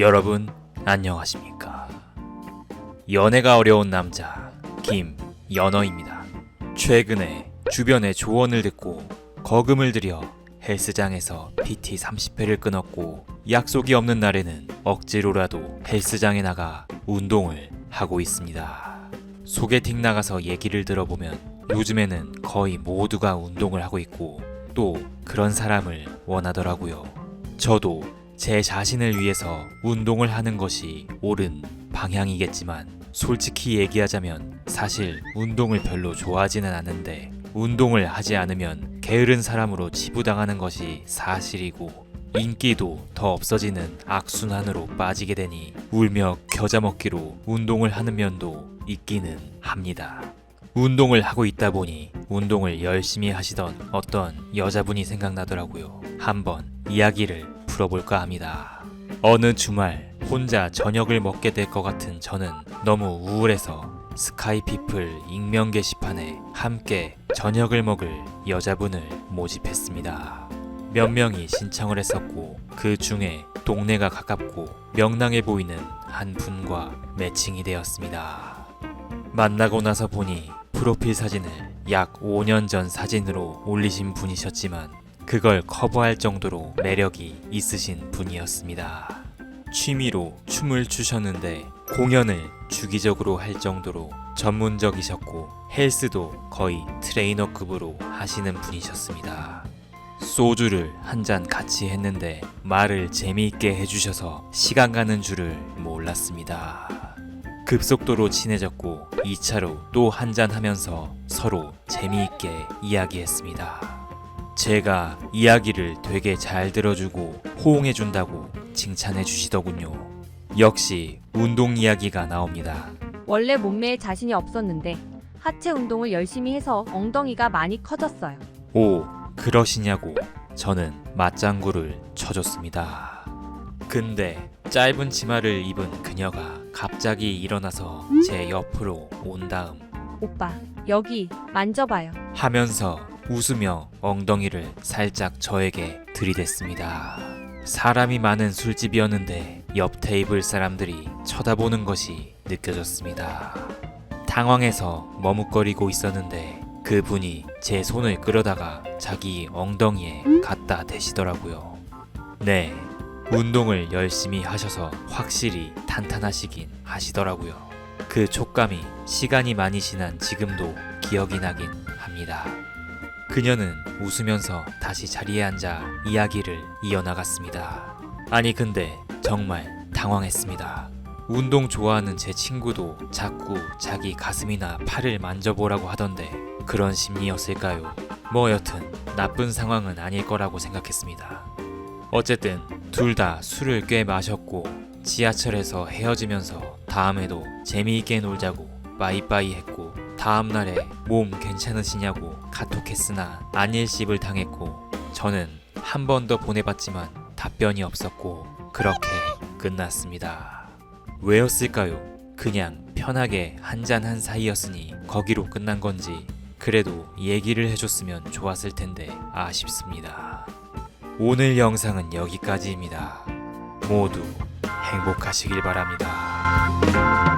여러분 안녕하십니까? 연애가 어려운 남자 김연어입니다. 최근에 주변의 조언을 듣고 거금을 들여 헬스장에서 PT 30회를 끊었고 약속이 없는 날에는 억지로라도 헬스장에 나가 운동을 하고 있습니다. 소개팅 나가서 얘기를 들어보면 요즘에는 거의 모두가 운동을 하고 있고 또 그런 사람을 원하더라고요. 저도 제 자신을 위해서 운동을 하는 것이 옳은 방향이겠지만 솔직히 얘기하자면 사실 운동을 별로 좋아하지는 않는데 운동을 하지 않으면 게으른 사람으로 치부당하는 것이 사실이고 인기도 더 없어지는 악순환으로 빠지게 되니 울며 겨자 먹기로 운동을 하는 면도 있기는 합니다. 운동을 하고 있다 보니 운동을 열심히 하시던 어떤 여자분이 생각나더라고요. 한번 이야기를 풀어볼까 합니다. 어느 주말 혼자 저녁을 먹게 될 것 같은 저는 너무 우울해서 스카이피플 익명 게시판에 함께 저녁을 먹을 여자분을 모집했습니다. 몇 명이 신청을 했었고 그 중에 동네가 가깝고 명랑해 보이는 한 분과 매칭이 되었습니다. 만나고 나서 보니 프로필 사진을 약 5년 전 사진으로 올리신 분이셨지만 그걸 커버할 정도로 매력이 있으신 분이었습니다. 취미로 춤을 추셨는데 공연을 주기적으로 할 정도로 전문적이셨고 헬스도 거의 트레이너급으로 하시는 분이셨습니다. 소주를 한 잔 같이 했는데 말을 재미있게 해주셔서 시간 가는 줄을 몰랐습니다. 급속도로 친해졌고 2차로 또 한 잔 하면서 서로 재미있게 이야기했습니다. 제가 이야기를 되게 잘 들어주고 호응해준다고 칭찬해 주시더군요. 역시 운동 이야기가 나옵니다. 원래 몸매에 자신이 없었는데 하체 운동을 열심히 해서 엉덩이가 많이 커졌어요. 오, 그러시냐고 저는 맞장구를 쳐줬습니다. 근데 짧은 치마를 입은 그녀가 갑자기 일어나서 제 옆으로 온 다음 오빠, 여기 만져봐요. 하면서 웃으며 엉덩이를 살짝 저에게 들이댔습니다. 사람이 많은 술집이었는데 옆 테이블 사람들이 쳐다보는 것이 느껴졌습니다. 당황해서 머뭇거리고 있었는데 그 분이 제 손을 끌어다가 자기 엉덩이에 갖다 대시더라고요. 네, 운동을 열심히 하셔서 확실히 탄탄하시긴 하시더라고요. 그 촉감이 시간이 많이 지난 지금도 기억이 나긴 합니다. 그녀는 웃으면서 다시 자리에 앉아 이야기를 이어나갔습니다. 아니 근데 정말 당황했습니다. 운동 좋아하는 제 친구도 자꾸 자기 가슴이나 팔을 만져보라고 하던데 그런 심리였을까요? 뭐 여튼 나쁜 상황은 아닐 거라고 생각했습니다. 어쨌든 둘 다 술을 꽤 마셨고 지하철에서 헤어지면서 다음에도 재미있게 놀자고 빠이빠이 했고 다음 날에 몸 괜찮으시냐고 카톡했으나 안일십을 당했고 저는 한 번 더 보내봤지만 답변이 없었고 그렇게 끝났습니다. 왜였을까요? 그냥 편하게 한잔 한 사이였으니 거기로 끝난 건지 그래도 얘기를 해줬으면 좋았을 텐데 아쉽습니다. 오늘 영상은 여기까지입니다. 모두 행복하시길 바랍니다.